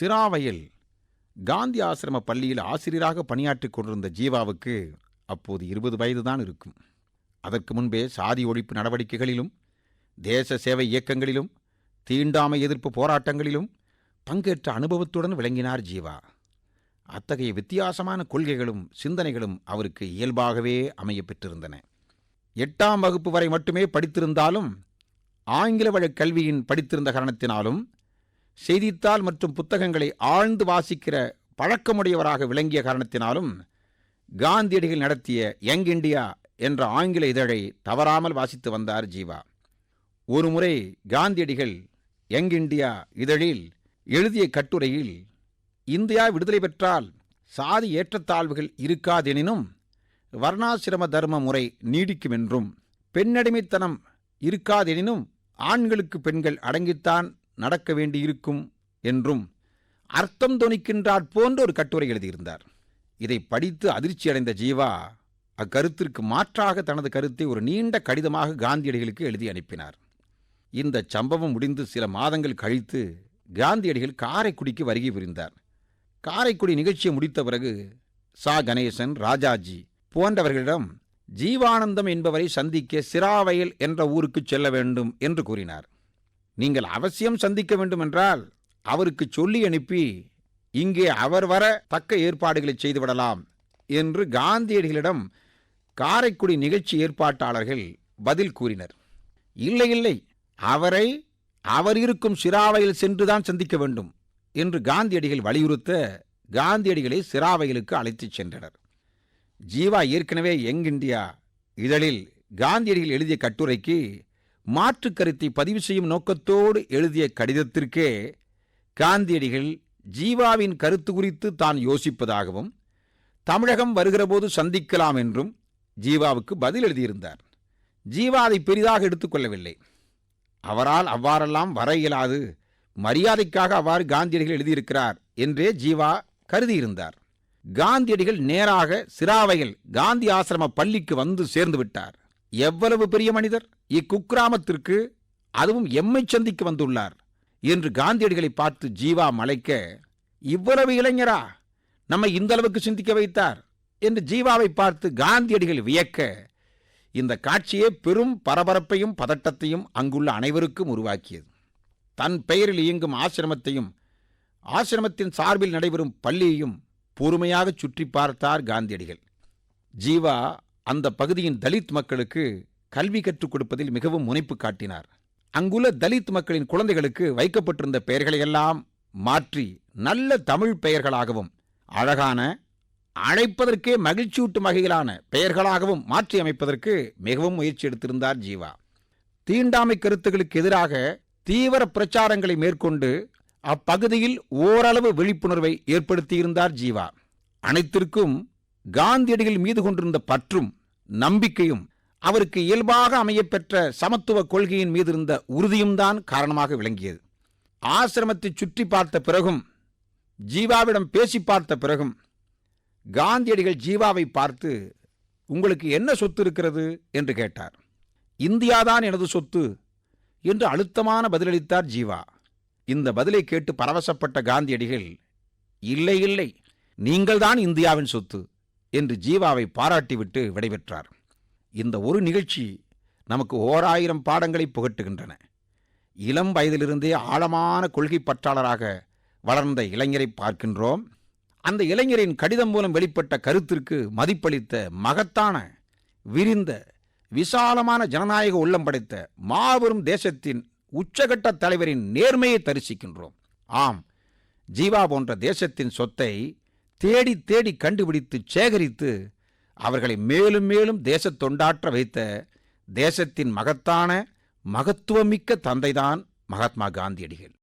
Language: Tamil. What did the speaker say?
சிராவையில். காந்தி ஆசிரம பள்ளியில் ஆசிரியராக பணியாற்றிக் கொண்டிருந்த ஜீவாவுக்கு அப்போது இருபது வயதுதான் இருக்கும். அதற்கு முன்பே சாதி ஒழிப்பு நடவடிக்கைகளிலும் தேச சேவை இயக்கங்களிலும் தீண்டாமை எதிர்ப்பு போராட்டங்களிலும் பங்கேற்ற அனுபவத்துடன் விளங்கினார் ஜீவா. அத்தகைய வித்தியாசமான கொள்கைகளும் சிந்தனைகளும் அவருக்கு இயல்பாகவே அமையப்பெற்றிருந்தன எட்டாம் வகுப்பு வரை மட்டுமே படித்திருந்தாலும் ஆங்கில வழி கல்வியின் படித்திருந்த காரணத்தினாலும் செய்தித்தாள் மற்றும் புத்தகங்களை ஆழ்ந்து வாசிக்கிற பழக்கமுடையவராக விளங்கிய காரணத்தினாலும் காந்தியடிகள் நடத்திய யங் இண்டியா என்ற ஆங்கில இதழை தவறாமல் வாசித்து வந்தார் ஜீவா. ஒருமுறை காந்தியடிகள் யங் இண்டியா இதழில் எழுதிய கட்டுரையில் இந்தியா விடுதலை பெற்றால் சாதி ஏற்றத்தாழ்வுகள் இருக்காதெனினும் வர்ணாசிரம தர்ம முறை நீடிக்கும் என்றும் பெண்ணடிமைத்தனம் இருக்காதெனினும் ஆண்களுக்கு பெண்கள் அடங்கித்தான் நடக்க வேண்டியிருக்கும் என்றும் அர்த்தம் தொனிக்கின்றாற் போன்ற ஒரு கட்டுரை எழுதியிருந்தார். இதை படித்து அதிர்ச்சியடைந்த ஜீவா அக்கருத்திற்கு மாற்றாக தனது கருத்தை ஒரு நீண்ட கடிதமாக காந்தியடிகளுக்கு எழுதி அனுப்பினார். இந்த சம்பவம் முடிந்து சில மாதங்கள் கழித்து காந்தியடிகள் காரைக்குடிக்கு வருகை புரிந்தார். காரைக்குடி நிகழ்ச்சியை முடித்த பிறகு சா. கணேசன் ராஜாஜி போன்றவர்களிடம் ஜீவானந்தம் என்பவரை சந்திக்க சிராவயல் என்ற ஊருக்கு செல்ல வேண்டும் என்று கூறினார். நீங்கள் அவசியம் சந்திக்க வேண்டுமென்றால் அவருக்கு சொல்லி அனுப்பி இங்கே அவர் வர தக்க ஏற்பாடுகளை செய்துவிடலாம் என்று காந்தியடிகளிடம் காரைக்குடி நிகழ்ச்சி ஏற்பாட்டாளர்கள் பதில் கூறினர். இல்லை இல்லை அவரை அவர் இருக்கும் சிராவையில் சென்றுதான் சந்திக்க வேண்டும் என்று காந்தியடிகள் வலியுறுத்த காந்தியடிகளை சிராவையிலுக்கு அழைத்துச் சென்றனர். ஜீவா ஏற்கனவே யங் இந்தியா இதழில் காந்தியடிகள் எழுதிய கட்டுரைக்கு மாற்று கருத்தை பதிவு செய்யும் நோக்கத்தோடு எழுதிய கடிதத்திற்கே காந்தியடிகள் ஜீவாவின் கருத்து குறித்து தான் யோசிப்பதாகவும் தமிழகம் வருகிறபோது சந்திக்கலாம் என்றும் ஜீவாவுக்கு பதில் எழுதியிருந்தார். ஜீவா அதை பெரிதாக எடுத்துக்கொள்ளவில்லை அவரால் அவ்வாறெல்லாம் வர இயலாது. மரியாதைக்காக அவ்வாறு காந்தியடிகள் எழுதியிருக்கிறார் என்றே ஜீவா கருதியிருந்தார். காந்தியடிகள் நேராக சிராவையில் காந்தி ஆசிரம பள்ளிக்கு வந்து சேர்ந்து விட்டார். எவ்வளவு பெரிய மனிதர்? இக்குக்கிராமத்திற்கு அதுவும் எம்மை சந்திக்கு வந்துள்ளார் என்று காந்தியடிகளை பார்த்து ஜீவா மலைக்க இவ்வளவு இளைஞரா நம்மை இந்த அளவுக்கு சிந்திக்க வைத்தார்? என்று ஜீவாவை பார்த்து காந்தியடிகள் வியக்க இந்த காட்சியே பெரும் பரபரப்பையும் பதட்டத்தையும் அங்குள்ள அனைவருக்கும் உருவாக்கியது. தன் பெயரில் இயங்கும் ஆசிரமத்தையும் ஆசிரமத்தின் சார்பில் நடைபெறும் பள்ளியையும் பொறுமையாக சுற்றி பார்த்தார் காந்தியடிகள். ஜீவா அந்த பகுதியின் தலித் மக்களுக்கு கல்வி கற்றுக் கொடுப்பதில் மிகவும் முனைப்பு காட்டினார். அங்குள்ள தலித் மக்களின் குழந்தைகளுக்கு வைக்கப்பட்டிருந்த பெயர்களையெல்லாம் மாற்றி நல்ல தமிழ் பெயர்களாகவும் அழகான அழைப்பதற்கே மகிழ்ச்சியூட்டும் வகையிலான பெயர்களாகவும் மாற்றி அமைப்பதற்கு மிகவும் முயற்சி எடுத்திருந்தார் ஜீவா. தீண்டாமை கருத்துகளுக்கு எதிராக தீவிர பிரச்சாரங்களை மேற்கொண்டு அப்பகுதியில் ஓரளவு விழிப்புணர்வை ஏற்படுத்தியிருந்தார் ஜீவா. அனைத்திற்கும் காந்தியடிகள் மீது கொண்டிருந்த பற்றும் நம்பிக்கையும் அவருக்கு இயல்பாக அமையப்பெற்ற சமத்துவ கொள்கையின் மீது இருந்த உறுதியும் தான் காரணமாக விளங்கியது. ஆசிரமத்தை சுற்றி பார்த்த பிறகும் ஜீவாவிடம் பேசி பார்த்த பிறகும் காந்தியடிகள் ஜீவாவை பார்த்து உங்களுக்கு என்ன சொத்து இருக்கிறது? என்று கேட்டார். இந்தியாதான் எனது சொத்து என்று அழுத்தமான பதிலளித்தார் ஜீவா. இந்த பதிலை கேட்டு பரவசப்பட்ட காந்தியடிகள் இல்லை இல்லை நீங்கள்தான் இந்தியாவின் சொத்து. என்று ஜீவாவை பாராட்டிவிட்டு விடைபெற்றார். இந்த ஒரு நிகழ்ச்சி நமக்கு ஓராயிரம் பாடங்களை புகட்டுகின்றன. இளம் வயதிலிருந்தே ஆழமான கொள்கை பற்றாளராக வளர்ந்த இளைஞரை பார்க்கின்றோம். அந்த இளைஞரின் கடிதம் மூலம் வெளிப்பட்ட கருத்திற்கு மதிப்பளித்த மகத்தான விரிந்த விசாலமான ஜனநாயக உள்ளம் படைத்த மாபெரும் தேசத்தின் உச்சகட்ட தலைவரின் நேர்மையை தரிசிக்கின்றோம். ஆம் ஜீவா போன்ற தேசத்தின் சொத்தை தேடி தேடி கண்டுபிடித்து சேகரித்து அவர்களை மேலும் மேலும் தேசத் தொண்டாற்ற வைத்த தேசத்தின் மகத்தான மகத்துவமிக்க தந்தைதான் மகாத்மா காந்தியடிகள்.